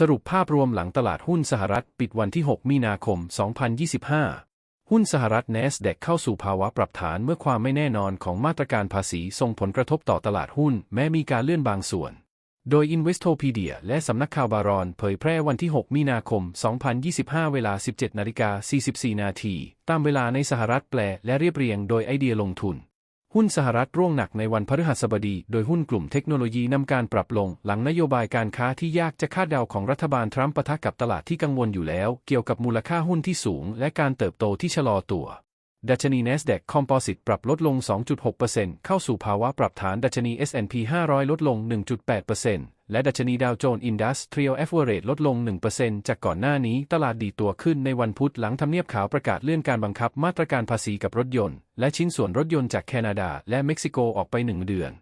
สรุปภาพรวมหลังตลาดหุ้นสหรัฐปิดวันที่ 6 มีนาคม 2025 หุ้นสหรัฐ NASDAQ เข้าสู่ภาวะปรับฐานเมื่อความไม่แน่นอนของมาตรการภาษีส่งผลกระทบต่อตลาดหุ้นแม้มีการเลื่อนบางส่วน โดย Investopedia และสำนักข่าวบารอนเผยแพร่วันที่ 6 มีนาคม 2025 เวลา 17นาฬิกา44 นาทีตามเวลาในสหรัฐแปลและเรียบเรียงโดยไอเดียลงทุน หุ้นสหรัฐร่วงหนักในวันพฤหัสบดี โดยหุ้นกลุ่มเทคโนโลยีนำการปรับลง หลังนโยบายการค้าที่ยากจะคาดเดาของรัฐบาลทรัมป์ปะทะกับตลาดที่กังวลอยู่แล้ว เกี่ยวกับมูลค่าหุ้นที่สูง และการเติบโตที่ชะลอตัว ดัชนี NASDAQ Composite ปรับลดลง 2.6%เข้าสู่ภาวะปรับฐานดัชนี S&P 500 ลดลง 1.8%และดัชนีดาวโจนส์อินดัสเทรียลเอฟเวอร์เรลดลง 1%จากก่อนหน้านี้ตลาดดีตัวขึ้นในวันพุธหลังทำเนียบขาวประกาศเลื่อนการบังคับมาตรการภาษีกับรถยนต์ และชิ้นส่วนรถยนต์จากแคนาดาและเม็กซิโกออกไปหนึ่งเดือน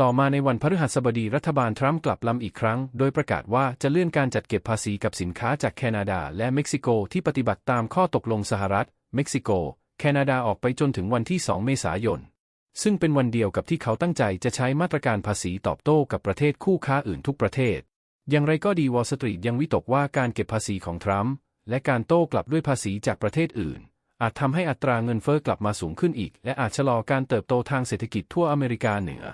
ต่อมาในวันพฤหัสบดีรัฐบาลทรัมป์กลับลำอีกครั้ง โดยประกาศว่าจะเลื่อนการจัดเก็บภาษีกับสินค้าจากแคนาดาและเม็กซิโกที่ปฏิบัติตามข้อตกลงสหรัฐ เม็กซิโก แคนาดาออกไปจนถึงวันที่ 2 เมษายน ซึ่งเป็นวันเดียวกับที่เขาตั้งใจจะใช้มาตรการภาษีตอบโต้กับประเทศคู่ค้าอื่นทุกประเทศ อย่างไรก็ดีวอลสตรีทยังวิตกว่าการเก็บภาษีของทรัมป์และการโต้กลับด้วยภาษีจากประเทศอื่น อาจทำให้อัตราเงินเฟ้อกลับมาสูงขึ้นอีก และอาจชะลอการเติบโตทางเศรษฐกิจทั่วอเมริกาเหนือ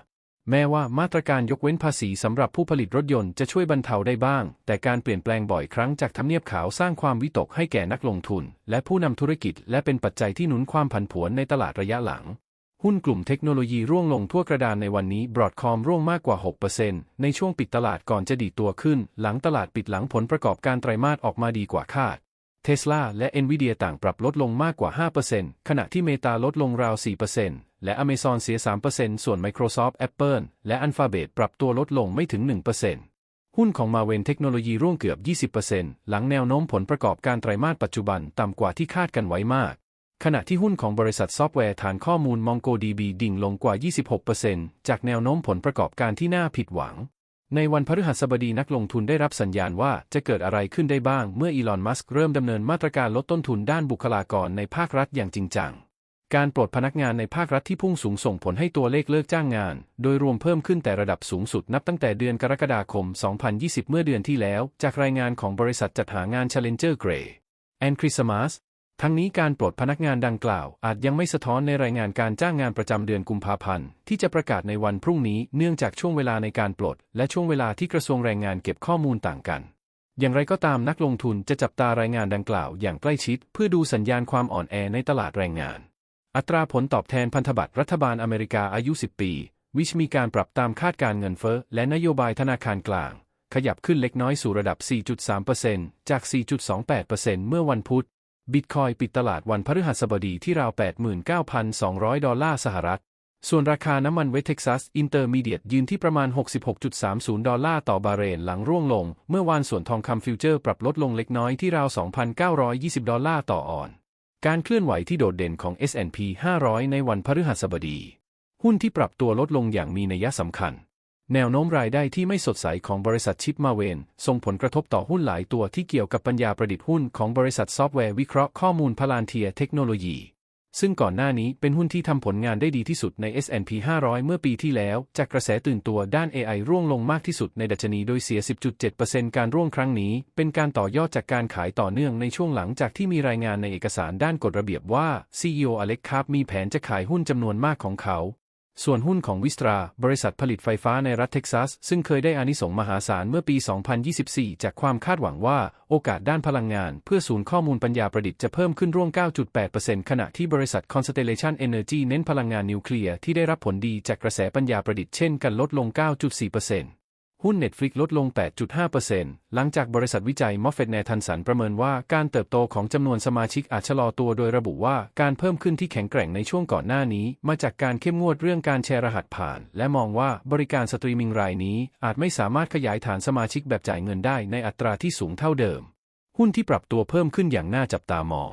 แม้ว่ามาตรการยกเว้นภาษีสำหรับผู้ผลิตรถยนต์จะช่วยบรรเทาได้บ้าง แต่การเปลี่ยนแปลงบ่อยครั้งจากทำเนียบขาวสร้างความวิตกให้แก่นักลงทุน และผู้นำธุรกิจ และเป็นปัจจัยที่หนุนความผันผวนในตลาดระยะหลัง หุ้นกลุ่มเทคโนโลยีร่วงลงทั่วกระดานในวันนี้บรอดคอมร่วงมากกว่า 6%ในช่วงปิดตลาดก่อนจะดีตัวขึ้น หลังตลาดปิดหลังผลประกอบการไตรมาสออกมาดีกว่าคาดเทสลาและ Nvidia ต่างปรับลดลงมากกว่า 5%ขณะที่เมตาลดลงราว 4% และ Amazon เสีย 3%ส่วน Microsoft Apple และ Alphabet ปรับตัวลดลงไม่ถึง 1%หุ้นของมาเวนเทคโนโลยีร่วงเกือบ 20%หลังแนวโน้มผลประกอบการไตรมาสปัจจุบันต่ำกว่าที่คาดกันไว้มาก ขณะที่หุ้นของบริษัทซอฟต์แวร์ฐานข้อมูล MongoDB ดิ่งลงกว่า 26%จากแนวโน้มผลประกอบการที่น่าผิดหวังในวันพฤหัสบดีนักลงทุนได้รับสัญญาณว่าจะเกิดอะไรขึ้นได้บ้างเมื่ออีลอน มัสก์เริ่มดำเนินมาตรการลดต้นทุนด้านบุคลากรในภาครัฐอย่างจริงจัง การปลดพนักงานในภาครัฐที่พุ่งสูงส่งผลให้ตัวเลขเลิกจ้างงาน โดยรวมเพิ่มขึ้นแต่ระดับสูงสุดนับตั้งแต่เดือนกรกฎาคม 2020 เมื่อเดือนที่แล้ว จากรายงานของบริษัทจัดหางาน Challenger Gray and Christmas ทั้งนี้การปลดพนักงานดังกล่าว อาจยังไม่สะท้อนในรายงานการจ้างงานประจำเดือนกุมภาพันธ์ที่จะประกาศในวันพรุ่งนี้เนื่องจากช่วงเวลาในการปลด และช่วงเวลาที่กระทรวงแรงงานเก็บข้อมูลต่างกัน อย่างไรก็ตามนักลงทุนจะจับตารายงานดังกล่าวอย่างใกล้ชิด เพื่อดูสัญญาณความอ่อนแอในตลาดแรงงาน อัตราผลตอบแทนพันธบัตรรัฐบาลอเมริกาอายุ 10 ปี วิชมีการปรับตามคาดการเงินเฟ้อและนโยบายธนาคารกลาง ขยับขึ้นเล็กน้อยสู่ระดับ 4.3%จาก 4.28%เมื่อวันพุธ บิตคอยปิดตลาดวันพฤหัสบดีที่ราว 89,200 ดอลลาร์สหรัฐ ส่วนราคาน้ำมันเวสเท็กซัสอินเตอร์มีเดียยืนที่ประมาณ 66.30 ดอลลาร์ต่อบาร์เรนหลังร่วงลง เมื่อวานส่วนทองคำฟิวเจอร์ปรับลดลงเล็กน้อยที่ราว 2,920 ดอลลาร์ต่อออน การเคลื่อนไหวที่โดดเด่นของ S&P 500 ในวันพฤหัสบดี หุ้นที่ปรับตัวลดลงอย่างมีนัยสำคัญ แนวโน้มรายได้ที่ไม่สดใสของบริษัทชิปมาเวนส่งผลกระทบต่อหุ้นหลายตัวที่เกี่ยวกับปัญญาประดิษฐ์หุ้นของบริษัทซอฟต์แวร์วิเคราะห์ข้อมูลพลานเทียเทคโนโลยี ซึ่งก่อนหน้านี้เป็นหุ้นที่ทำผลงานได้ดีที่สุดใน S&P 500 เมื่อปีที่แล้ว จากกระแสตื่นตัวด้าน AI ร่วงลงมากที่สุดในดัชนีโดยเสีย 10.7%การร่วงครั้งนี้ เป็นการต่อยอดจากการขายต่อเนื่องในช่วงหลังจากที่มีรายงานในเอกสารด้านกฎระเบียบว่า CEO อเล็กคาร์บมีแผนจะขายหุ้นจำนวนมากของเขา ส่วนหุ้นของวิสตรา บริษัทผลิตไฟฟ้าในรัฐเท็กซัส ซึ่งเคยได้อานิสงส์มหาศาลเมื่อปี 2024 จากความคาดหวังว่าโอกาสด้านพลังงาน เพื่อศูนย์ข้อมูลปัญญาประดิษฐ์จะเพิ่มขึ้นร่วง9.8%ขณะที่บริษัท Constellation Energy เน้นพลังงานนิวเคลียร์ที่ได้รับผลดีจากกระแสปัญญาประดิษฐ์เช่นกันลดลง 9.4% หุ้น Netflix ลดลง 8.5%หลังจากบริษัทวิจัย Moffett Nathanson ประเมินว่าการเติบโตของจำนวนสมาชิกอาจชะลอตัวโดยระบุว่าการเพิ่มขึ้นที่แข็งแกร่งในช่วงก่อนหน้านี้ มาจากการเข้มงวดเรื่องการแชร์รหัสผ่าน และมองว่าบริการสตรีมมิ่งรายนี้ อาจไม่สามารถขยายฐานสมาชิกแบบจ่ายเงินได้ในอัตราที่สูงเท่าเดิม หุ้นที่ปรับตัวเพิ่มขึ้นอย่างน่าจับตามอง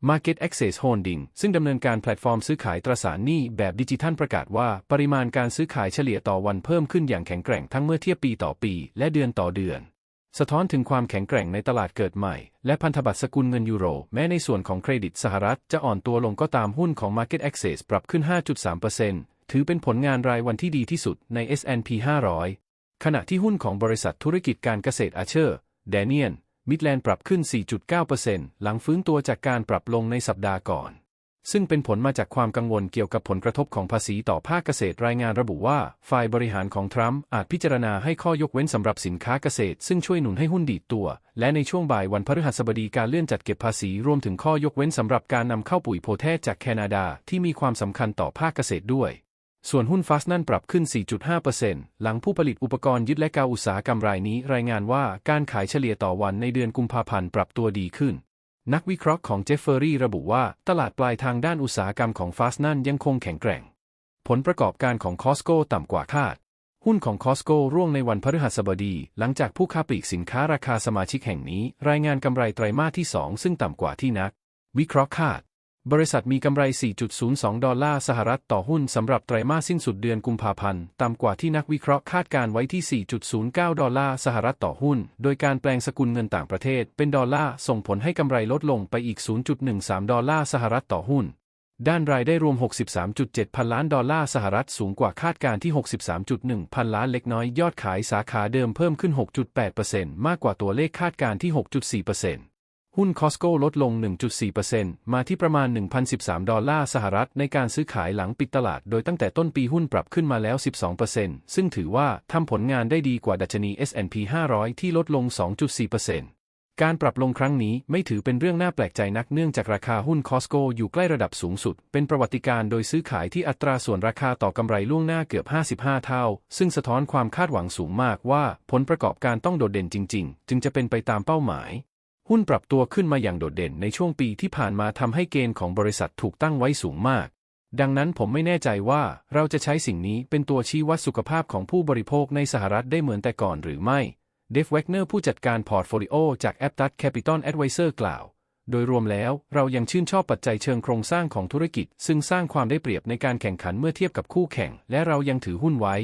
Market Access Holding ซึ่งดำเนินการแพลตฟอร์มซื้อขายตราสารหนี้แบบดิจิทัลประกาศว่า ปริมาณการซื้อขายเฉลี่ยต่อวันเพิ่มขึ้นอย่างแข็งแกร่งทั้งเมื่อเทียบปีต่อปี และเดือนต่อเดือน สะท้อนถึงความแข็งแกร่งในตลาดเกิดใหม่ และพันธบัตรสกุลเงินยูโร แม้ในส่วนของเครดิตสหรัฐจะอ่อนตัวลงก็ตามหุ้นของ Market Access ปรับขึ้น 5.3%ถือเป็นผลงานรายวันที่ดีที่สุดใน S&P 500 ขณะที่หุ้นของบริษัทธุรกิจการเกษตรอาเชอร์ แดเนียน มิดแลนด์ปรับขึ้น 4.9%หลังฟื้นตัวจากการปรับลงในสัปดาห์ก่อน ซึ่งเป็นผลมาจากความกังวลเกี่ยวกับผลกระทบของภาษีต่อภาคเกษตรรายงานระบุว่า ฝ่ายบริหารของทรัมป์อาจพิจารณาให้ข้อยกเว้นสำหรับสินค้าเกษตร ซึ่งช่วยหนุนให้หุ้นดีดตัว และในช่วงบ่ายวันพฤหัสบดีการเลื่อนจัดเก็บภาษีรวมถึงข้อยกเว้นสำหรับการนำเข้าปุ๋ยโพแทสจากแคนาดาที่มีความสำคัญต่อภาคเกษตรด้วย ส่วนหุ้นฟาสนั่นปรับขึ้น 4.5%หลังผู้ผลิตอุปกรณ์ยึดและกาอุตสาหกรรมรายนี้รายงานว่าการขายเฉลี่ยต่อวันในเดือนกุมภาพันธ์ปรับตัวดีขึ้น นักวิเคราะห์ของเจฟเฟอรี่ระบุว่าตลาดปลายทางด้านอุตสาหกรรมของฟาสนั่นยังคงแข็งแกร่ง ผลประกอบการของคอสโกต่ำกว่าคาด หุ้นของคอสโกร่วงในวันพฤหัสบดี หลังจากผู้ค้าปลีกสินค้าราคาสมาชิกแห่งนี้ รายงานกำไรไตรมาสที่ 2 ซึ่งต่ำกว่าที่นัก วิเคราะห์คาด บริษัทมีกำไร 4.02 ดอลลาร์สหรัฐต่อหุ้นสำหรับไตรมาสสิ้นสุดเดือนกุมภาพันธ์ ต่ำกว่าที่นักวิเคราะห์คาดการไว้ที่ 4.09 ดอลลาร์สหรัฐต่อหุ้น โดยการแปลงสกุลเงินต่างประเทศเป็นดอลลาร์ส่งผลให้กำไรลดลงไปอีก 0.13 ดอลลาร์สหรัฐต่อหุ้น ด้านรายได้รวม 63.7 พันล้านดอลลาร์สหรัฐสูงกว่าคาดการที่ 63.1 พันล้านเล็กน้อยยอดขายสาขาเดิมเพิ่มขึ้น 6.8%มากกว่าตัวเลขคาดการที่ 6.4% หุ้นคอสโก้ลดลง 1.4%มาที่ประมาณ 1,013 ดอลลาร์สหรัฐในการซื้อขายหลังปิดตลาด โดยตั้งแต่ต้นปีหุ้นปรับขึ้นมาแล้ว 12%ซึ่งถือว่าทำผลงานได้ดีกว่าดัชนี S&P 500 ที่ลดลง 2.4%การปรับลงครั้งนี้ไม่ถือเป็นเรื่องน่าแปลกใจนักเนื่องจากราคาหุ้นคอสโกอยู่ใกล้ระดับสูงสุด เป็นประวัติการโดยซื้อขายที่อัตราส่วนราคาต่อกำไรล่วงหน้าเกือบ 55 เท่า ซึ่งสะท้อนความคาดหวังสูงมากว่าผลประกอบการต้องโดดเด่นจริง ๆ จึงจะเป็นไปตามเป้าหมาย หุ้นปรับตัวขึ้นมาอย่างโดดเด่นในช่วงปีที่ผ่านมาทำให้เกณฑ์ของบริษัทถูกตั้งไว้สูงมาก ดังนั้นผมไม่แน่ใจว่าเราจะใช้สิ่งนี้เป็นตัวชี้วัดสุขภาพของผู้บริโภคในสหรัฐได้เหมือนแต่ก่อนหรือไม่เดฟเวกเนอร์ผู้จัดการพอร์ตโฟลิโอจากแอปตัดแคปิตอลแอดไวเซอร์กล่าว โดยรวมแล้วเรายังชื่นชอบปัจจัยเชิงโครงสร้างของธุรกิจ ซึ่งสร้างความได้เปรียบในการแข่งขันเมื่อเทียบกับคู่แข่ง และเรายังถือหุ้นไว้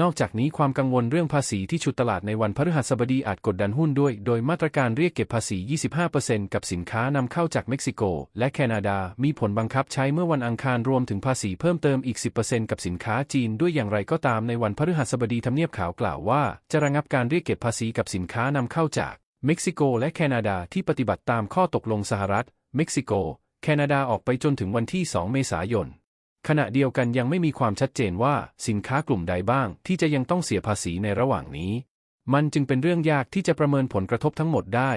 นอกจากนี้ความกังวลเรื่องภาษีที่ฉุดตลาดในวันพฤหัสบดีอาจกดดันหุ้นด้วย โดยมาตรการเรียกเก็บภาษี 25%กับสินค้านำเข้าจากเม็กซิโก และแคนาดา มีผลบังคับใช้เมื่อวันอังคารรวมถึงภาษีเพิ่มเติมอีก 10%กับสินค้าจีนด้วยอย่างไรก็ตามในวันพฤหัสบดีทำเนียบขาวกล่าวว่า จะระงับการเรียกเก็บภาษีกับสินค้านำเข้าจากเม็กซิโก และแคนาดาที่ปฏิบัติตามข้อตกลงสหรัฐ เม็กซิโก แคนาดาออกไปจนถึงวันที่ 2 เมษายน ขณะเดียวกันยังไม่มีความชัดเจนว่าสินค้ากลุ่มใดบ้าง ที่จะยังต้องเสียภาษีในระหว่างนี้ มันจึงเป็นเรื่องยากที่จะประเมินผลกระทบทั้งหมดได้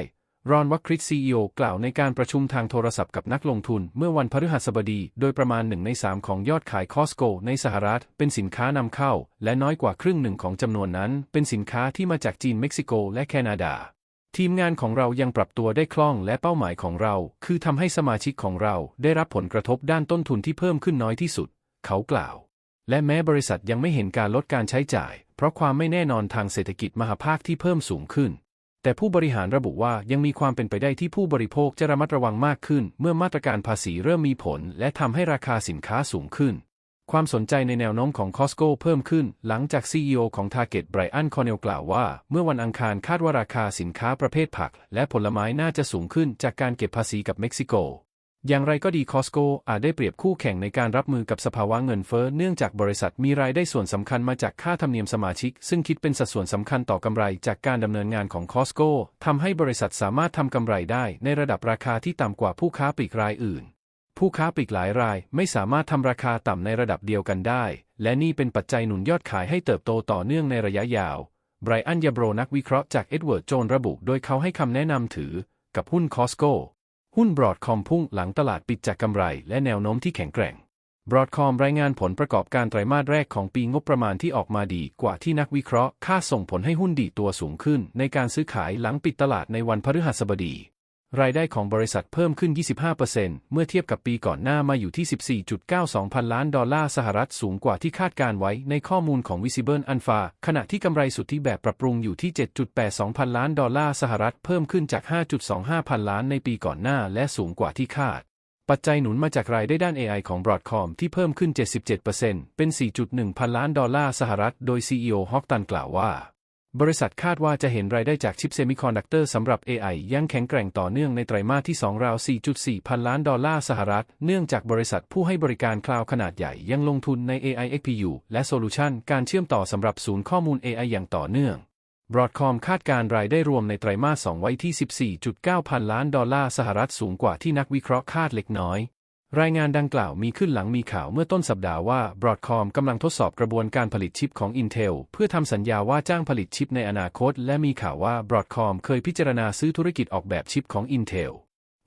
รอนวัคคริสซีอีกล่าวในการประชุมทางโทรศัพท์กับนักลงทุนเมื่อวันพฤหัสบดี โดยประมาณหนึ่งในสามของยอดขายคอสโกในสหรัฐ เป็นสินค้านำเข้า และน้อยกว่าครึ่งหนึ่งของจำนวนนั้น เป็นสินค้าที่มาจากจีนเม็กซิโก และแคนาดา ทีมงานของเรายังปรับตัวได้คล่องและเป้าหมายของเรา คือทำให้สมาชิกของเราได้รับผลกระทบด้านต้นทุนที่เพิ่มขึ้นน้อยที่สุด เขากล่าว และแม้บริษัทยังไม่เห็นการลดการใช้จ่าย เพราะความไม่แน่นอนทางเศรษฐกิจมหาภาคที่เพิ่มสูงขึ้น แต่ผู้บริหารระบุว่ายังมีความเป็นไปได้ที่ผู้บริโภคจะระมัดระวังมากขึ้น เมื่อมาตรการภาษีเริ่มมีผล และทำให้ราคาสินค้าสูงขึ้น ความสนใจในแนวโน้มของ Costco เพิ่มขึ้น หลังจาก CEO ของ Target ไบรอันคอนเนลกล่าวว่า เมื่อวันอังคารคาดว่าราคาสินค้าประเภทผัก และผลไม้น่าจะสูงขึ้นจากการเก็บภาษีกับเม็กซิโก อย่างไรก็ดีคอสโกอาจได้เปรียบคู่แข่งในการรับมือกับสภาวะเงินเฟ้อเนื่องจากบริษัทมีรายได้ส่วนสำคัญมาจากค่าธรรมเนียมสมาชิก ซึ่งคิดเป็นสัดส่วนสำคัญต่อกำไรจากการดำเนินงานของคอสโกทำให้บริษัทสามารถทำกำไรได้ในระดับราคาที่ต่ำกว่าผู้ค้าปลีกรายอื่น ผู้ค้าปลีกหลายรายไม่สามารถทำราคาต่ำในระดับเดียวกันได้ และนี่เป็นปัจจัยหนุนยอดขายให้เติบโตต่อเนื่องในระยะยาว ไบรอันยาโบรนักวิเคราะห์จากเอ็ดเวิร์ดโจนระบุโดยเขาให้คำแนะนำถือ กับหุ้นคอสโกหุ้นบรอดคอมพุ่งหลังตลาดปิดจากกำไร และแนวโน้มที่แข็งแกร่งบรอดคอมรายงานผลประกอบการไตรมาสแรกของปีงบประมาณที่ออกมาดีกว่าที่นักวิเคราะห์คาดส่งผลให้หุ้นดีตัวสูงขึ้น ในการซื้อขายหลังปิดตลาดในวันพฤหัสบดี รายได้ของบริษัทเพิ่มขึ้น 25%เมื่อเทียบกับปีก่อนหน้ามาอยู่ที่ 14.92 พันล้านดอลลาร์สหรัฐสูงกว่าที่คาดการไว้ในข้อมูลของ Visible Alpha ขณะที่กำไรสุทธิแบบปรับปรุงอยู่ที่ 7.82 พันล้านดอลลาร์สหรัฐเพิ่มขึ้นจาก 5.25 พันล้านในปีก่อนหน้าและสูงกว่าที่คาด ปัจจัยหนุนมาจากรายได้ด้าน AI ของ Broadcom ที่เพิ่มขึ้น 77%เป็น 4.1 พันล้านดอลลาร์สหรัฐ โดย CEO ฮอกตันกล่าวว่า บริษัทคาดว่าจะเห็นรายได้จากชิปเซมิคอนดักเตอร์สำหรับ AI ยังแข็งแกร่งต่อเนื่องในไตรมาสที่ 2 ราว 4.4 พันล้านดอลลาร์สหรัฐ เนื่องจากบริษัทผู้ให้บริการคลาวด์ขนาดใหญ่ยังลงทุนใน AI XPU และโซลูชันการเชื่อมต่อสำหรับศูนย์ข้อมูล AI อย่างต่อเนื่อง Broadcom คาดการรายได้รวมในไตรมาส 2 ไว้ที่ 14.9 พันล้านดอลลาร์สหรัฐสูงกว่าที่นักวิเคราะห์คาดเล็กน้อย รายงานดังกล่าวมีขึ้นหลังมีข่าวเมื่อต้นสัปดาห์ว่า Broadcom กำลังทดสอบกระบวนการผลิตชิปของ Intel เพื่อทำสัญญาว่าจ้างผลิตชิปในอนาคต และมีข่าวว่า Broadcom เคยพิจารณาซื้อธุรกิจออกแบบชิปของ Intel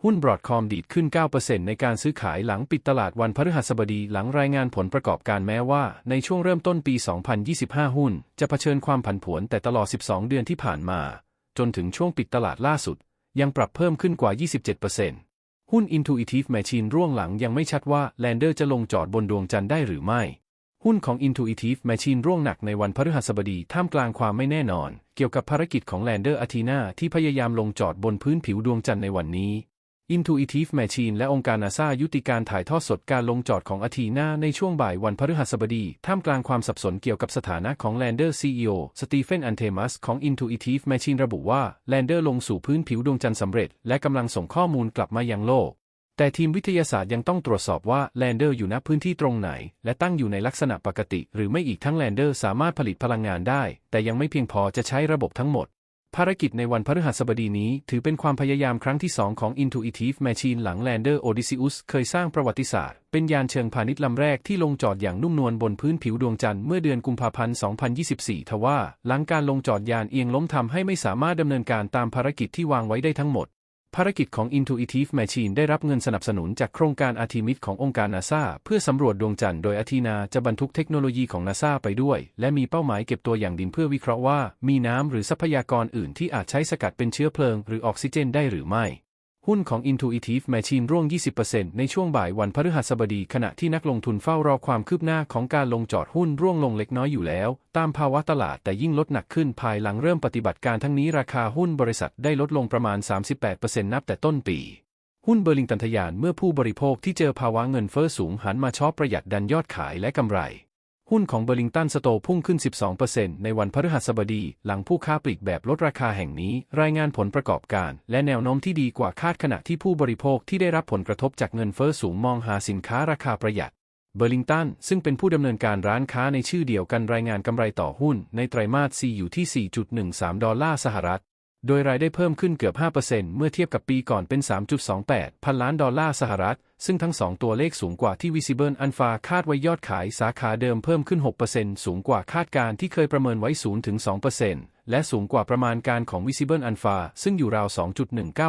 หุ้น Broadcom ดีดขึ้น 9%ในการซื้อขายหลังปิดตลาดวันพฤหัสบดีหลังรายงานผลประกอบการแม้ว่า ในช่วงเริ่มต้นปี 2025 หุ้น จะเผชิญความผันผวนแต่ตลอด 12 เดือนที่ผ่านมา จนถึงช่วงปิดตลาดล่าสุด ยังปรับเพิ่มขึ้นกว่า 27% หุ้น Intuitive Machine ร่วงหลังยังไม่ชัดว่า Lander จะลงจอดบนดวงจันทร์ได้หรือไม่ หุ้นของ Intuitive Machine ร่วงหนักในวันพฤหัสบดีท่ามกลางความไม่แน่นอน เกี่ยวกับภารกิจของ Lander Athena ที่พยายามลงจอดบนพื้นผิวดวงจันทร์ในวันนี้ Intuitive Machine และองค์การนาซายุติการถ่ายทอดสดการลงจอดของอาทีนาในช่วงบ่ายวันพฤหัสบดี ท่ามกลางความสับสนเกี่ยวกับสถานะของ Lander CEO สตีเฟนอันเทมัสของ Intuitive Machine ระบุว่า Lander ลงสู่พื้นผิวดวงจันทร์สำเร็จ และกำลังส่งข้อมูลกลับมายังโลก แต่ทีมวิทยาศาสตร์ยังต้องตรวจสอบว่า Lander อยู่ณพื้นที่ตรงไหน และตั้งอยู่ในลักษณะปกติ หรือไม่อีกทั้ง Lander สามารถผลิตพลังงานได้ แต่ยังไม่เพียงพอจะใช้ระบบทั้งหมด ภารกิจในวันพฤหัสบดีนี้ถือเป็นความพยายามครั้งที่2ของ Intuitive Machine หลัง Lander Odysseus เคยสร้างประวัติศาสตร์ เป็นยานเชิงพาณิชย์ลำแรกที่ลงจอดอย่างนุ่มนวลบนพื้นผิวดวงจันทร์เมื่อเดือนกุมภาพันธ์ 2024 ทว่า หลังการลงจอดยานเอียงล้มทำให้ไม่สามารถดำเนินการตามภารกิจที่วางไว้ได้ทั้งหมด ภารกิจของ Intuitive Machine ได้รับเงินสนับสนุนจากโครงการอาทิมิตขององค์การนาซาเพื่อสำรวจดวงจันทร์โดยอาทินาจะบรรทุกเทคโนโลยีของนาซาไปด้วย และมีเป้าหมายเก็บตัวอย่างดินเพื่อวิเคราะห์ว่า มีน้ำหรือทรัพยากรอื่นที่อาจใช้สกัดเป็นเชื้อเพลิง หรือออกซิเจนได้หรือไม่ หุ้นของ Intuitive Machine ร่วง 20%ในช่วงบ่ายวันพฤหัสบดี ขณะที่นักลงทุนเฝ้ารอความคืบหน้าของการลงจอดหุ้นร่วงลงเล็กน้อยอยู่แล้ว ตามภาวะตลาดแต่ยิ่งลดหนักขึ้นภายหลังเริ่มปฏิบัติการทั้งนี้ราคาหุ้นบริษัทได้ลดลงประมาณ 38%นับแต่ต้นปี หุ้นเบอร์ลิงตันทยานเมื่อผู้บริโภคที่เจอภาวะเงินเฟ้อสูงหันมาช็อปประหยัดดันยอดขายและกำไร หุ้นของเบอร์ลิงตันสโตพุ่งขึ้น 12%ในวันพฤหัสบดี หลังผู้ค้าปลีกแบบลดราคาแห่งนี้ รายงานผลประกอบการ และแนวโน้มที่ดีกว่าคาดขณะที่ผู้บริโภคที่ได้รับผลกระทบจากเงินเฟ้อสูงมองหาสินค้าราคาประหยัด เบอร์ลิงตัน ซึ่งเป็นผู้ดำเนินการร้านค้าในชื่อเดียวกันรายงานกำไรต่อหุ้น ในไตรมาส 4 อยู่ที่ 4.13 ดอลลาร์สหรัฐ โดยรายได้เพิ่มขึ้นเกือบ 5%เมื่อเทียบกับปีก่อนเป็น 3.28 พันล้านดอลลาร์สหรัฐ ซึ่งทั้งสองตัวเลขสูงกว่าที่ Visible Alpha คาดไว้ยอดขายสาขาเดิมเพิ่มขึ้น 6%สูงกว่าคาดการที่เคยประเมินไว้ 0-2%และสูงกว่าประมาณการของ Visible Alpha ซึ่งอยู่ราว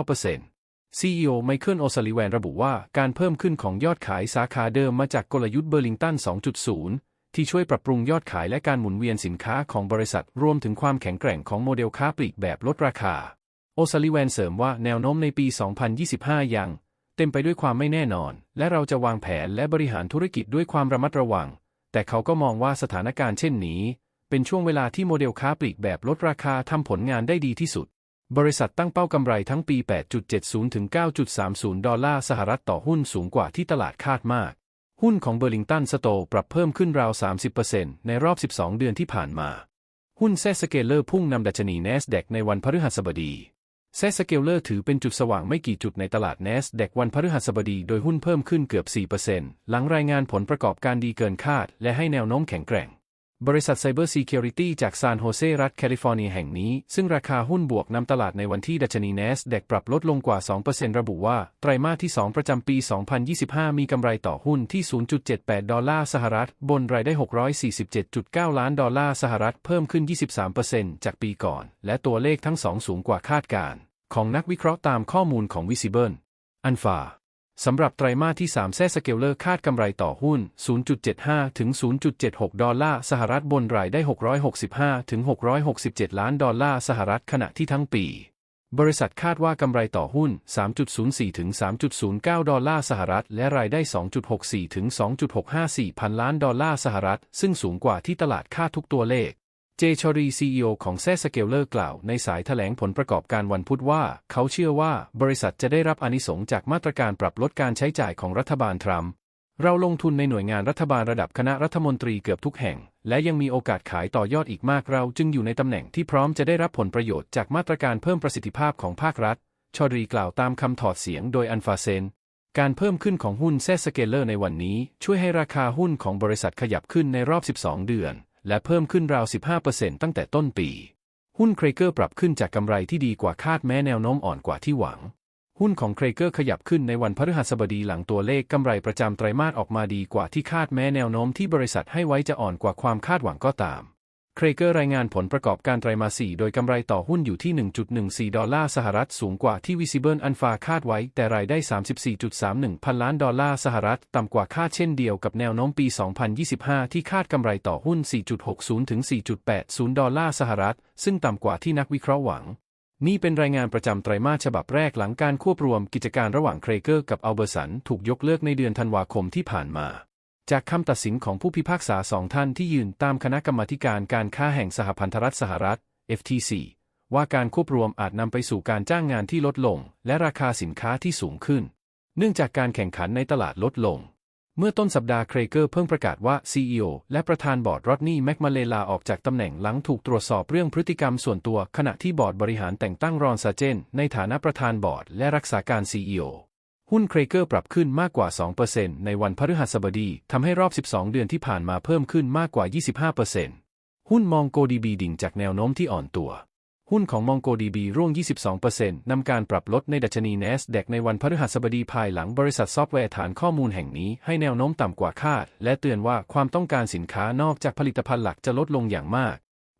2.19% CEO ไมเคิลโอซาลิแวนระบุว่าการเพิ่มขึ้นของยอดขายสาขาเดิมมาจากกลยุทธ์เบอร์ลิงตัน 2.0 ที่ช่วยปรับปรุงยอดขายและการหมุนเวียนสินค้าของบริษัทรวมถึงความแข็งแกร่งของโมเดลค้าปลีกแบบลดราคา โอซาลิแวนเสริมว่าแนวโน้มในปี 2025 ยัง เต็มไปด้วยความไม่แน่นอน และเราจะวางแผนและบริหารธุรกิจด้วยความระมัดระวัง แต่เขาก็มองว่าสถานการณ์เช่นนี้ เป็นช่วงเวลาที่โมเดลค้าปลีกแบบลดราคาทำผลงานได้ดีที่สุด บริษัทตั้งเป้ากำไรทั้งปี 8.70 ถึง 9.30 ดอลลาร์สหรัฐต่อหุ้นสูงกว่าที่ตลาดคาดมาก หุ้นของเบอร์ลิงตันสโตร์ปรับเพิ่มขึ้นราว 30%ในรอบ 12 เดือนที่ผ่านมา หุ้นแซสเกลเลอร์พุ่งนำดัชนี NASDAQ ในวันพฤหัสบดีแซสเกลเลอร์ถือเป็นจุดสว่างไม่กี่จุดในตลาด NASDAQ วันพฤหัสบดีโดยหุ้นเพิ่มขึ้นเกือบ 4%หลังรายงานผลประกอบการดีเกินคาด และให้แนวโน้มแข็งแกร่ง บริษัท Cyber Security จากซานโฮเซรัฐแคลิฟอร์เนียแห่งนี้ ซึ่งราคาหุ้นบวกนำตลาดในวันที่ดัชนี NASDAQ ปรับลดลงกว่า 2%ระบุว่า ไตรมาสที่ 2 ประจำปี 2025 มีกำไรต่อหุ้นที่ 0.78 ดอลลาร์สหรัฐ บนรายได้ 647.9 ล้านดอลลาร์สหรัฐเพิ่มขึ้น 23%จากปีก่อน และตัวเลขทั้งสองสูงกว่าคาดการณ์ของนักวิเคราะห์ตามข้อมูลของ Visible Alpha สำหรับไตรมาสที่ 3 แซสเกลเลอร์คาดกำไรต่อหุ้น 0.75 ถึง 0.76 ดอลลาร์สหรัฐบนรายได้ 665 ถึง 667 ล้านดอลลาร์สหรัฐขณะที่ทั้งปี บริษัทคาดว่ากำไรต่อหุ้น 3.04 ถึง 3.09 ดอลลาร์สหรัฐ และรายได้ 2.64 ถึง2.654 พันล้านดอลลาร์สหรัฐ ซึ่งสูงกว่าที่ตลาดคาดทุกตัวเลข เจชอรีซีอของแซสเกลเลอร์กล่าวในสายแถลงผลประกอบการวันพุธว่า เขาเชื่อว่าบริษัทจะได้รับอนิสงจากมาตรการปรับลดการใช้จ่ายของรัฐบาลทรัมป์เราลงทุนในหน่วยงานรัฐบาลระดับคณะรัฐมนตรีเกือบทุกแห่ง และยังมีโอกาสขายต่อยอดอีกมากเราจึงอยู่ในตำแหน่งที่พร้อมจะได้รับผลประโยชน์จากมาตรการเพิ่มประสิทธิภาพของภาครัฐ ชอรีกล่าวตามคำถอดเสียงโดยอันฟาเซนการเพิ่มขึ้นของหุ้นแซสเกลเลอร์ในวันนี้ ช่วยให้ราคาหุ้นของบริษัทขยับขึ้นในรอบ 12 เดือน และเพิ่มขึ้นราว 15%ตั้งแต่ต้นปี หุ้นเครเกอร์ปรับขึ้นจากกำไรที่ดีกว่าคาดแม้แนวโน้มอ่อนกว่าที่หวัง หุ้นของเครเกอร์ขยับขึ้นในวันพฤหัสบดีหลังตัวเลขกำไรประจำไตรมาสออกมาดีกว่าที่คาดแม้แนวโน้มที่บริษัทให้ไว้จะอ่อนกว่าความคาดหวังก็ตาม เครเกอร์รายงานผลประกอบการไตรมาส 4 โดยกำไรต่อหุ้นอยู่ที่ 1.14 ดอลลาร์สหรัฐสูงกว่าที่ Visible Alpha คาดไว้ แต่รายได้ 34.31 พันล้านดอลลาร์สหรัฐ ต่ำกว่าคาดเช่นเดียวกับแนวโน้มปี 2025 ที่คาดกำไรต่อหุ้น 4.60 ถึง 4.80 ดอลลาร์สหรัฐ ซึ่งต่ำกว่าที่นักวิเคราะห์หวัง นี่เป็นรายงานประจำไตรมาสฉบับแรกหลังการควบรวมกิจการระหว่างเครเกอร์กับอัลเบอร์สันถูกยกเลิกในเดือนธันวาคมที่ผ่านมา จากคำตัดสินของผู้พิพากษาสองท่านที่ยืนตามคณะกรรมาการการค้าแห่งสหพันธรัฐสหรัฐ FTC ว่าการควบรวมอาจนำไปสู่การจ้างงานที่ลดลง และราคาสินค้าที่สูงขึ้น เนื่องจากการแข่งขันในตลาดลดลง เมื่อต้นสัปดาห์เครเกอร์เพิ่งประกาศว่า CEO และประธานบอร์ดรอดนี่แมกมาเลลาออกจากตำแหน่งหลังถูกตรวจสอบเรื่องพฤติกรรมส่วนตัวขณะที่บอร์ดบริหารแต่งตั้งรอนซาเจนในฐานะประธานบอร์ดและรักษาการ CEO หุ้นเครเกอร์ปรับขึ้นมากกว่า 2%ในวันพฤหัสบดีทำให้รอบ 12 เดือนที่ผ่านมาเพิ่มขึ้นมากกว่า 25%หุ้นมองโกดีบีดิ่งจากแนวโน้มที่อ่อนตัว หุ้นของมองโกดีบีร่วง 22%นำการปรับลดในดัชนี NASDAQ ในวันพฤหัสบดีภายหลังบริษัทซอฟต์แวร์ฐานข้อมูลแห่งนี้ให้แนวโน้มต่ำกว่าคาด และเตือนว่าความต้องการสินค้านอกจากผลิตภัณฑ์หลักจะลดลงอย่างมาก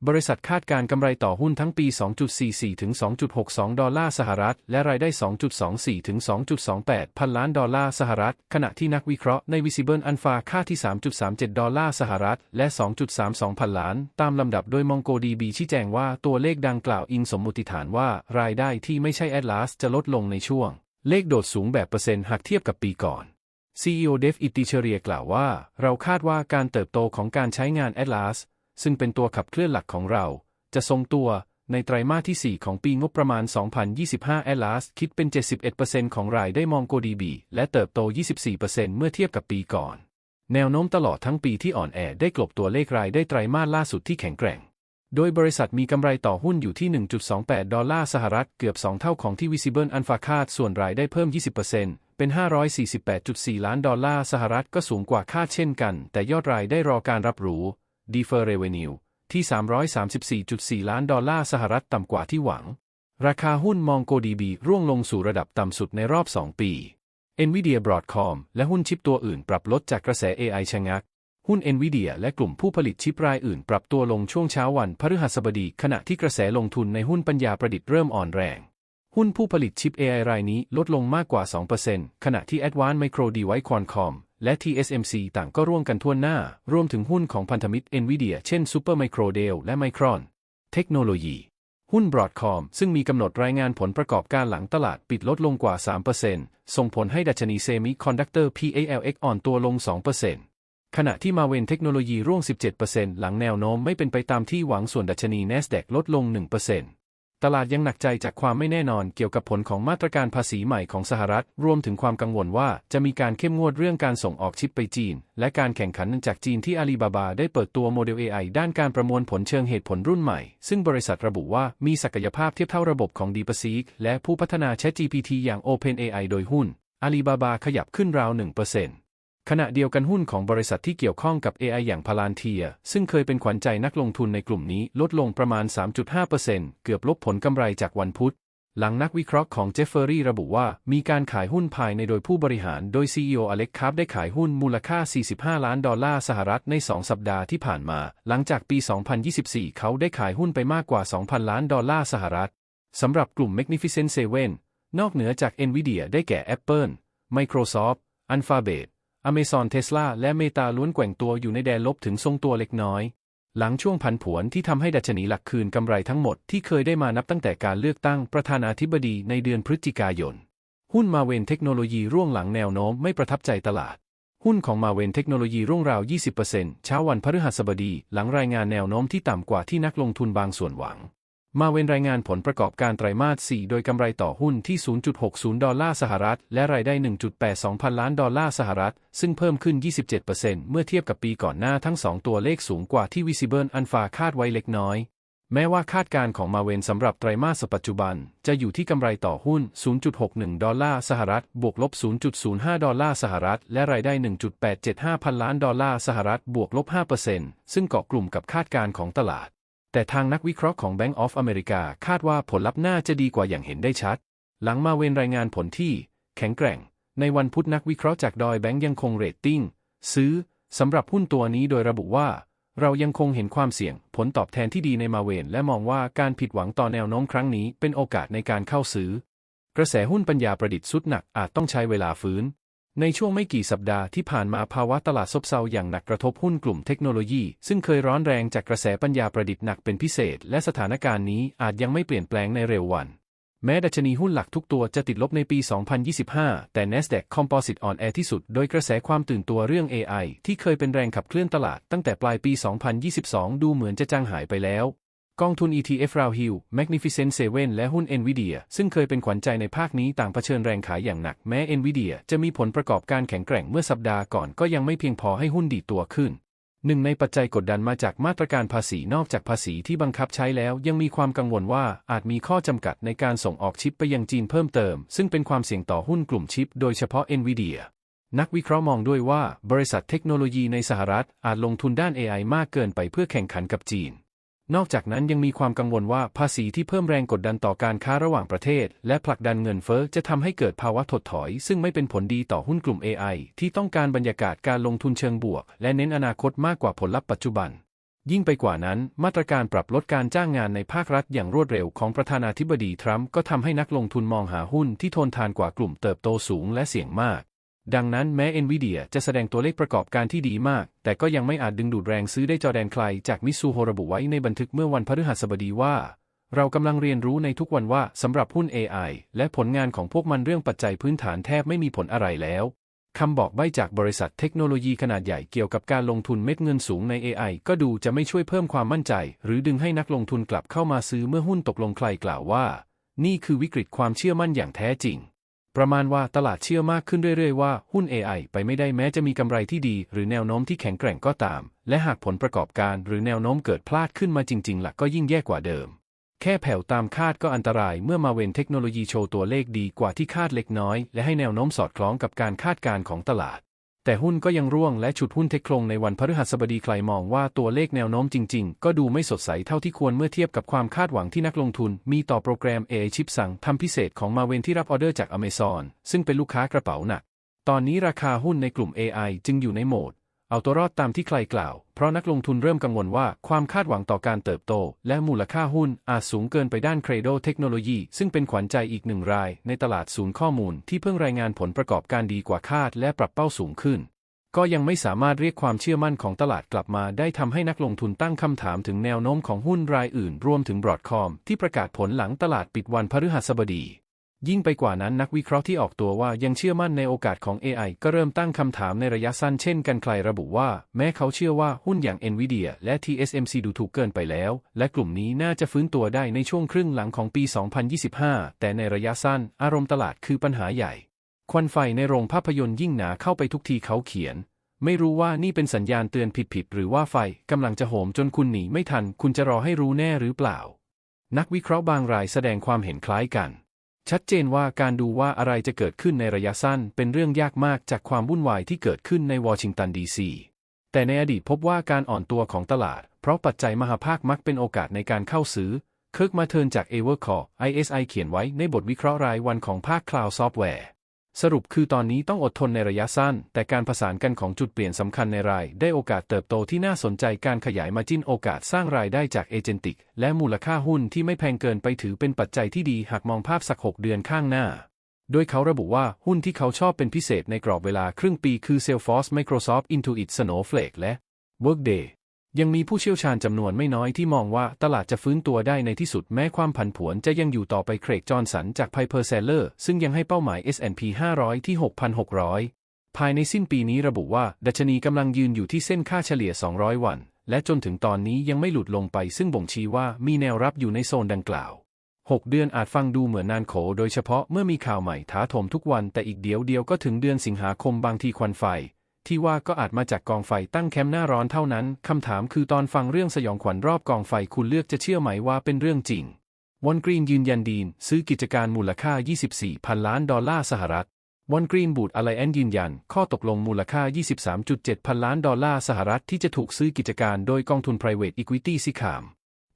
บริษัทคาดการกำไรต่อหุ้นทั้งปี 2.44 ถึง 2.62 ดอลลาร์สหรัฐ และรายได้ 2.24 ถึง 2.28 พันล้านดอลลาร์สหรัฐ ขณะที่นักวิเคราะห์ใน Visible Alpha ค่าที่ 3.37 ดอลลาร์สหรัฐ และ 2.32 พันล้าน ตามลำดับโดย MongoDB ชี้แจงว่าตัวเลขดังกล่าวอิงสมมติฐานว่ารายได้ที่ไม่ใช่ Atlas จะลดลงในช่วง เลขโดดสูงแบบเปอร์เซ็นต์หากเทียบกับปีก่อน CEO Dev Ittycheria กล่าวว่า เราคาดว่าการเติบโตของการใช้งาน Atlas ซึ่งเป็นตัวขับเคลื่อนหลักของเรา จะทรงตัวในไตรมาสที่ 4 ของปีงบประมาณ 2025 Atlas คิดเป็น 71%ของรายได้ MongoDB และเติบโต 24%เมื่อเทียบกับปีก่อน แนวโน้มตลอดทั้งปีที่อ่อนแอได้กลบตัวเลขรายได้ไตรมาสล่าสุดที่แข็งแกร่ง โดยบริษัทมีกำไรต่อหุ้นอยู่ที่ 1.28 ดอลลาร์สหรัฐเกือบ 2 เท่าของที่ Visible Alpha คาดส่วนรายได้เพิ่ม 20%เป็น 548.4 ล้านดอลลาร์สหรัฐก็สูงกว่าคาดเช่นกัน แต่ยอดรายได้รอการรับรู้ Defer Revenue ที่ 334.4 ล้านดอลลาร์สหรัฐต่ำกว่าที่หวัง ราคาหุ้น MongoDB ร่วงลงสู่ระดับต่ำสุดในรอบ 2 ปี Nvidia Broadcom และหุ้นชิปตัวอื่นปรับลดจากกระแส AI ชะงัก หุ้น Nvidia และกลุ่มผู้ผลิตชิปรายอื่นปรับตัวลงช่วงเช้าวันพฤหัสบดี ขณะที่กระแสลงทุนในหุ้นปัญญาประดิษฐ์เริ่มอ่อนแรง หุ้นผู้ผลิตชิป AI รายนี้ลดลงมากกว่า 2%ขณะที่ Advanced Micro Device Qualcomm และ TSMC ต่างก็ร่วมกันทั่วหน้า รวมถึงหุ้นของพันธมิตร NVIDIA เช่น Supermicro Dell และ Micron เทคโนโลยี หุ้น Broadcom ซึ่งมีกำหนดรายงานผลประกอบการหลังตลาดปิดลดลงกว่า 3%ส่งผลให้ดัชนีเซมิคอนดักเตอร์ PALX อ่อนตัวลง 2%ขณะที่มาเวนเทคโนโลยีร่วง 17%หลังแนวโน้มไม่เป็นไปตามที่หวังส่วนดัชนี NASDAQ ลดลง 1% ตลาดยังหนักใจจากความไม่แน่นอนเกี่ยวกับผลของมาตรการภาษีใหม่ของสหรัฐ รวมถึงความกังวลว่าจะมีการเข้มงวดเรื่องการส่งออกชิปไปจีน และการแข่งขันจากจีนที่อาลีบาบาได้เปิดตัวโมเดล AI ด้านการประมวลผลเชิงเหตุผลรุ่นใหม่ ซึ่งบริษัทระบุว่ามีศักยภาพเทียบเท่าระบบของ DeepSeek และผู้พัฒนา ChatGPT อย่าง OpenAI โดยหุ้นอาลีบาบาขยับขึ้นราว1% ขณะเดียวกันหุ้นของบริษัทที่เกี่ยวข้องกับ AI อย่างพาลานเทีย ซึ่งเคยเป็นขวัญใจนักลงทุนในกลุ่มนี้ลดลงประมาณ 3.5%เกือบลบผลกำไรจากวันพุธ หลังนักวิเคราะห์ของเจฟเฟอรี่ระบุว่ามีการขายหุ้นภายในโดยผู้บริหารโดย CEO อเล็กคาร์บได้ขายหุ้นมูลค่า 45 ล้านดอลลาร์สหรัฐใน 2 สัปดาห์ที่ผ่านมา หลังจากปี 2024 เขาได้ขายหุ้นไปมากกว่า 2,000 ล้านดอลลาร์สหรัฐสำหรับกลุ่ม Magnificent Seven นอกเหนือจาก Nvidia ได้แก่ Apple Microsoft Alphabet Amazon Tesla และเมตาล้วนแกว่งตัวอยู่ในแดนลบถึงทรงตัวเล็กน้อย หลังช่วงผันผวนที่ทำให้ดัชนีหลักคืนกำไรทั้งหมดที่เคยได้มานับตั้งแต่การเลือกตั้งประธานาธิบดีในเดือนพฤศจิกายน หุ้นมาเวนเทคโนโลยีร่วงหลังแนวโน้มไม่ประทับใจตลาด หุ้นของมาเวนเทคโนโลยีร่วงราว 20%เช้าวันพฤหัสบดีหลังรายงานแนวโน้มที่ต่ำกว่าที่นักลงทุนบางส่วนหวัง มาเวนรายงานผลประกอบการไตรมาส 4 โดยกำไรต่อหุ้นที่ 0.60 ดอลลาร์สหรัฐ และรายได้ 1.82 พันล้านดอลลาร์สหรัฐ ซึ่งเพิ่มขึ้น 27%เมื่อเทียบกับปีก่อนหน้าทั้ง 2 ตัวเลขสูงกว่าที่ Visible Alpha คาดไว้เล็กน้อย แม้ว่าคาดการณ์ของมาเวนสำหรับไตรมาสปัจจุบัน จะอยู่ที่กำไรต่อหุ้น 0.61 ดอลลาร์สหรัฐ บวกลบ 0.05 ดอลลาร์สหรัฐ และรายได้ 1.875 พันล้านดอลลาร์สหรัฐ บวกลบ 5%ซึ่งเกาะกลุ่มกับคาดการณ์ของตลาด แต่ทางนักวิเคราะห์ของ Bank of America คาดว่าผลลัพธ์น่าจะดีกว่าอย่างเห็นได้ชัด หลังมาเวนรายงานผลที่ แข็งแกร่ง ในวันพุธนักวิเคราะห์จากดอยแบงก์ยังคงเรตติ้ง ซื้อสำหรับหุ้นตัวนี้โดยระบุว่า เรายังคงเห็นความเสี่ยง ผลตอบแทนที่ดีในมาเวนและมองว่าการผิดหวังต่อแนวโน้มครั้งนี้เป็นโอกาสในการเข้าซื้อ กระแสหุ้นปัญญาประดิษฐ์สุดหนักอาจต้องใช้เวลาฟื้น ในช่วงไม่กี่สัปดาห์ที่ผ่านมาภาวะตลาดซบเซาอย่างหนักกระทบหุ้นกลุ่มเทคโนโลยี ซึ่งเคยร้อนแรงจากกระแสปัญญาประดิษฐ์หนักเป็นพิเศษ และสถานการณ์นี้อาจยังไม่เปลี่ยนแปลงในเร็ววัน แม้ดัชนีหุ้นหลักทุกตัวจะติดลบในปี 2025 แต่ NASDAQ Composite อ่อนแอที่สุด โดยกระแสความตื่นตัวเรื่อง AI ที่เคยเป็นแรงขับเคลื่อนตลาดตั้งแต่ปลายปี 2022 ดูเหมือนจะจางหายไปแล้ว กองทุน ETF r o w Hill Magnificent Seven และหุ้น Nvidia ซึ่งเคยเป็นขวัญใจในภาคนี้ต่างเผชิญแรงขายอย่างหนัก แม้ Nvidia จะมีผลประกอบการแข็งแกร่งเมื่อสัปดาห์ก่อนก็ยังไม่เพียงพอให้หุ้นดีตัวขึ้น หนึ่งในปัจจัยกดดันมาจากมาตรการภาษีนอกจากภาษีที่บังคับใช้แล้ว ยังมีความกังวลว่าอาจมีข้อจำกัดในการส่งออกชิปไปยังจีนเพิ่มเติม ซึ่งเป็นความเสี่ยงต่อหุ้นกลุ่มชิป โดยเฉพาะ Nvidia นักวิเคราะห์มองด้วยว่า บริษัทเทคโนโลยีในสหรัฐอาจลงทุนด้าน AI มากเกินไปเพื่อแข่งขันกับจีน นอกจากนั้นยังมีความกังวลว่าภาษีที่เพิ่มแรงกดดันต่อการค้าระหว่างประเทศ และผลักดันเงินเฟ้อจะทำให้เกิดภาวะถดถอย ซึ่งไม่เป็นผลดีต่อหุ้นกลุ่ม AI ที่ต้องการบรรยากาศการลงทุนเชิงบวก และเน้นอนาคตมากกว่าผลลัพธ์ปัจจุบัน ยิ่งไปกว่านั้น มาตรการปรับลดการจ้างงานในภาครัฐอย่างรวดเร็วของประธานาธิบดีทรัมป์ก็ทำให้นักลงทุนมองหาหุ้นที่ทนทานกว่ากลุ่มเติบโตสูงและเสี่ยงมาก ดังนั้นแม้ Nvidia จะแสดงตัวเลขประกอบการที่ดีมาก แต่ก็ยังไม่อาจดึงดูดแรงซื้อได้จอแดนใครจากมิซูโฮระบุไว้ในบันทึกเมื่อวันพฤหัสบดีว่า เรากำลังเรียนรู้ในทุกวันว่าสำหรับหุ้น AI และผลงานของพวกมันเรื่องปัจจัยพื้นฐานแทบไม่มีผลอะไรแล้วคำบอกใบ้จากบริษัทเทคโนโลยีขนาดใหญ่เกี่ยวกับการลงทุนเม็ดเงินสูงใน AI ก็ดูจะไม่ช่วยเพิ่มความมั่นใจ หรือดึงให้นักลงทุนกลับเข้ามาซื้อเมื่อหุ้นตกลงใครกล่าวว่า นี่คือวิกฤตความเชื่อมั่นอย่างแท้จริง ประมาณว่าตลาดเชื่อมากขึ้นเรื่อยๆว่าหุ้น AI ไปไม่ได้แม้จะมีกำไรที่ดี หรือแนวโน้มที่แข็งแกร่งก็ตาม และหากผลประกอบการหรือแนวโน้มเกิดพลาดขึ้นมาจริงๆล่ะก็ยิ่งแย่กว่าเดิม แค่แผ่วตามคาดก็อันตรายเมื่อมาเวนเทคโนโลยีโชว์ตัวเลขดีกว่าที่คาดเล็กน้อย และให้แนวโน้มสอดคล้องกับการคาดการณ์ของตลาด แต่หุ้นก็ยังร่วงและฉุดหุ้นเทคโครงในวันพฤหัสบดีใครมองว่าตัวเลขแนวโน้มจริงๆ ก็ดูไม่สดใสเท่าที่ควรเมื่อเทียบกับความคาดหวังที่นักลงทุน มีต่อโปรแกรม AI ชิปสั่งทำพิเศษของมาเวนที่รับออเดอร์จากอเมซอนซึ่งเป็นลูกค้ากระเป๋าหนัก ตอนนี้ราคาหุ้นในกลุ่ม AI จึงอยู่ในโหมด เอาตัวรอดตามที่ใครกล่าว เพราะนักลงทุนเริ่มกังวลว่าความคาดหวังต่อการเติบโต และมูลค่าหุ้นอาจสูงเกินไปด้านเครโดเทคโนโลยีซึ่งเป็นขวัญใจอีกหนึ่งราย ในตลาดศูนย์ข้อมูลที่เพิ่งรายงานผลประกอบการดีกว่าคาดและปรับเป้าสูงขึ้น ก็ยังไม่สามารถเรียกความเชื่อมั่นของตลาดกลับมา ได้ทำให้นักลงทุนตั้งคำถามถึงแนวโน้มของหุ้นรายอื่น รวมถึงบรอดคอมที่ประกาศผลหลังตลาดปิดวันพฤหัสบดี ยิ่งไปกว่านั้นนักวิเคราะห์ที่ออกตัวว่ายังเชื่อมั่นในโอกาสของ AI ก็เริ่มตั้งคำถามในระยะสั้นเช่นกันใครระบุว่า แม้เขาเชื่อว่าหุ้นอย่าง Nvidia และ TSMC ดูถูกเกินไปแล้ว และกลุ่มนี้น่าจะฟื้นตัวได้ในช่วงครึ่งหลังของปี 2025 แต่ในระยะสั้นอารมณ์ตลาดคือปัญหาใหญ่ ควันไฟในโรงภาพยนตร์ยิ่งหนาเข้าไปทุกทีเขาเขียน ไม่รู้ว่านี่เป็นสัญญาณเตือนผิดๆหรือว่าไฟกำลังจะโหมจนคุณหนีไม่ทัน คุณจะรอให้รู้แน่หรือเปล่า นักวิเคราะห์บางรายแสดงความเห็นคล้ายกัน ชัดเจนว่าการดูว่าอะไรจะเกิดขึ้นในระยะสั้นเป็นเรื่องยากมากจากความวุ่นวายที่เกิดขึ้นในวอชิงตันดีซี แต่ในอดีตพบว่าการอ่อนตัวของตลาด เพราะปัจจัยมหาภาคมักเป็นโอกาสในการเข้าซื้อ เคิร์กมาเทิร์นจาก Evercore ISI เขียนไว้ในบทวิเคราะห์รายวันของภาคคลาวด์ซอฟต์แวร์ สรุปคือตอนนี้ต้องอดทนในระยะสั้น แต่การผสานกันของจุดเปลี่ยนสำคัญในราย ได้โอกาสเติบโตที่น่าสนใจการขยายมาจิ้นโอกาสสร้างรายได้จากเอเจนติก และมูลค่าหุ้นที่ไม่แพงเกินไปถือเป็นปัจจัยที่ดีหากมองภาพสัก 6 เดือนข้างหน้า โดยเขาระบุว่าหุ้นที่เขาชอบเป็นพิเศษในกรอบเวลาครึ่งปีคือ Salesforce Microsoft Intuit Snowflake และ Workday ยังมีผู้เชี่ยวชาญจำนวนไม่น้อยที่มองว่าตลาดจะฟื้นตัวได้ในที่สุดแม้ความผันผวนจะยังอยู่ต่อไปเครกจอห์นสันจาก Piper Sandler ซึ่งยังให้เป้าหมาย S&P 500 ที่ 6,600 ภายในสิ้นปีนี้ระบุว่าดัชนีกำลังยืนอยู่ที่เส้นค่าเฉลี่ย 200 วัน และจนถึงตอนนี้ยังไม่หลุดลงไปซึ่งบ่งชี้ว่ามีแนวรับอยู่ในโซนดังกล่าว 6 เดือนอาจฟังดูเหมือนนานโข โดยเฉพาะเมื่อมีข่าวใหม่ท้าโถมทุกวันแต่อีกเดียวเดียวก็ถึงเดือนสิงหาคมบางทีควันไฟ ที่ว่าก็อาจมาจากกองไฟตั้งแคมป์หน้าร้อนเท่านั้น คำถามคือตอนฟังเรื่องสยองขวัญรอบกองไฟคุณเลือกจะเชื่อไหมว่าเป็นเรื่องจริง วอนกรีนยืนยันดีน ซื้อกิจการมูลค่า 24 พันล้านดอลลาร์สหรัฐ วอนกรีนบูดอะไรแอนยืนยัน ข้อตกลงมูลค่า 23.7 พันล้านดอลลาร์สหรัฐที่จะถูกซื้อกิจการโดยกองทุน private equity ซิคาม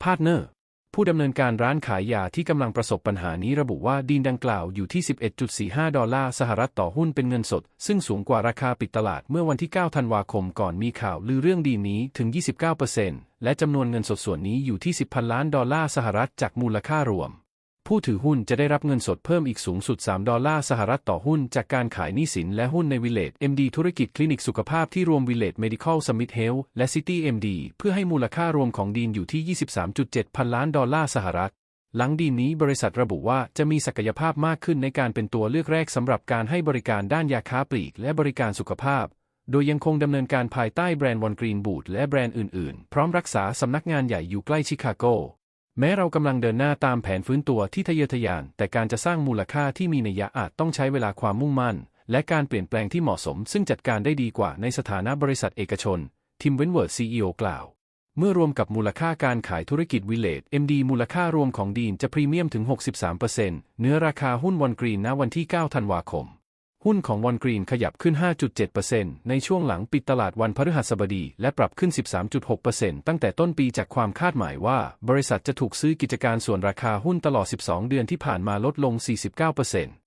พาร์ทเนอร์ ผู้ดำเนินการร้านขายยาที่กำลังประสบปัญหานี้ระบุว่าดีนดังกล่าวอยู่ที่ 11.45 ดอลลาร์สหรัฐต่อหุ้นเป็นเงินสด ซึ่งสูงกว่าราคาปิดตลาดเมื่อวันที่ 9 ธันวาคมก่อนมีข่าวลือเรื่องดีนนี้ถึง 29%และจำนวนเงินสดส่วนนี้อยู่ที่ 10พันล้านดอลลาร์สหรัฐจากมูลค่ารวม ผู้ถือหุ้นจะได้รับเงินสดเพิ่มอีกสูงสุด 3 ดอลลาร์สหรัฐต่อหุ้น จากการขายหนี้สินและหุ้นในวิเลต MD ธุรกิจคลินิกสุขภาพที่รวมวิเลต Medical Summit Health และ City MD เพื่อให้มูลค่ารวมของดีนอยู่ที่ 23.7 พันล้านดอลลาร์สหรัฐ หลังดีนนี้บริษัทระบุว่าจะมีศักยภาพมากขึ้นในการเป็นตัวเลือกแรกสำหรับการให้บริการด้านยาค้าปลีกและบริการสุขภาพ โดยยังคงดำเนินการภายใต้แบรนด์วอนกรีนบูดและแบรนด์อื่นๆ พร้อมรักษาสำนักงานใหญ่อยู่ใกล้ชิคาโก แม้เรากำลังเดินหน้าตามแผนฟื้นตัวที่ทะเยอทะยาน แต่การจะสร้างมูลค่าที่มีนัยะอาจต้องใช้เวลาความมุ่งมั่น และการเปลี่ยนแปลงที่เหมาะสม ซึ่งจัดการได้ดีกว่าในสถานะบริษัทเอกชน ทิมเวนเวิร์ดซีอีกล่าว เมื่อรวมกับมูลค่าการขายธุรกิจวิเลต MD มูลค่ารวมของดีนจะพรีเมียมถึง 63%เนื้อราคาหุ้นวันกรีนณวันที่ 9 ธันวาคม หุ้นของวอนกรีนขยับขึ้น 5.7%ในช่วงหลังปิดตลาดวันพฤหัสบดี และปรับขึ้น 13.6%ตั้งแต่ต้นปีจากความคาดหมายว่า บริษัทจะถูกซื้อกิจการส่วนราคาหุ้นตลอด 12 เดือนที่ผ่านมาลดลง 49%